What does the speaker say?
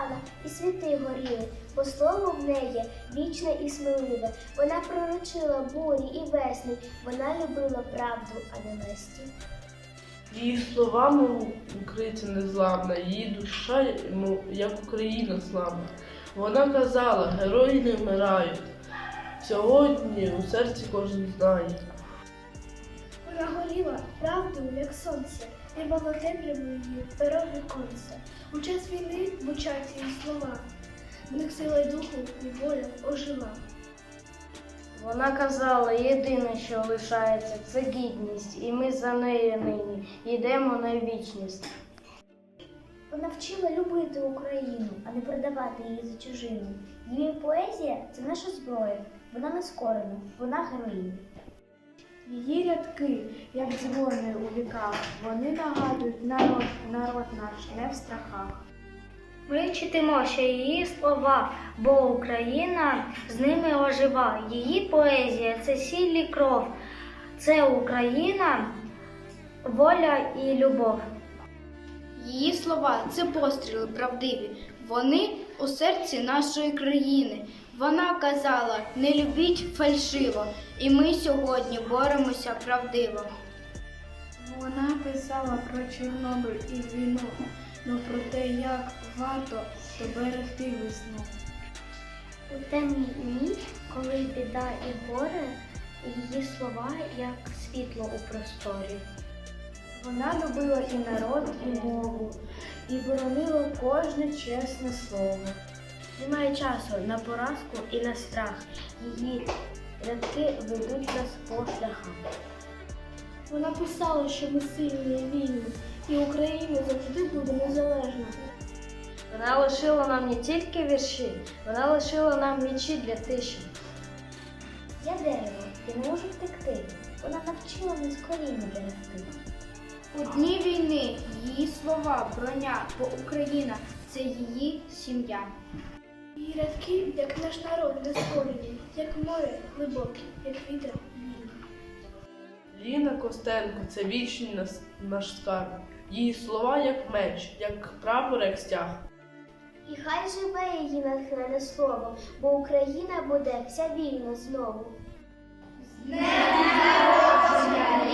Світлана, і світи горіли, бо слово в неї вічне і сміливе. Вона пророчила бурі і весни, вона любила правду, а не лесті. Її словами укриття незламна, її душа, як Україна славна. Вона казала, герої не вмирають. Сьогодні у серці кожен знає. Вона горіла правду, як сонце і темряву її перо віконце. У час війни звучать її слова. В них сила духу і воля ожила. Вона казала, єдине, що лишається, це гідність, і ми за нею нині йдемо на вічність. Вона вчила любити Україну, а не продавати її за чужину. Її поезія це наша зброя. Вона не скорена, вона героїня. Її рядки, як дзвони у віках, вони нагадують народ, народ наш не в страхах. Ми читимо ще її слова, бо Україна з ними ожива. Її поезія це сіль кров, це Україна, воля і любов. Її слова це постріли правдиві. Вони у серці нашої країни. Вона казала: не любіть фальшиво, і ми сьогодні боремося правдиво. Вона писала про Чорнобиль і війну, ну про те, як варто доберегти весну. У темній ніч, коли біда і горе, її слова як світло у просторі. Вона любила і народ, і мову, і боронила кожне чесне слово. Немає часу на поразку і на страх. Її рядки ведуть нас по шляхам. Вона писала, що ми сильні і вільні, і Україна завжди буде незалежна. Вона лишила нам не тільки вірші, вона лишила нам мічі для тиші. Я дерево, я не можу втекти. Вона навчила нас коріння берегти. У дні війни її слова, броня, бо Україна це її сім'я. Рядки, як наш народ, нескорені, як море глибоке, як вітер. Ліна Костенко це вічний наш скарб. Її слова як меч, як прапор, як стяг. І хай живе її натхнене слово, бо Україна буде вся вільна знову. З днем народження,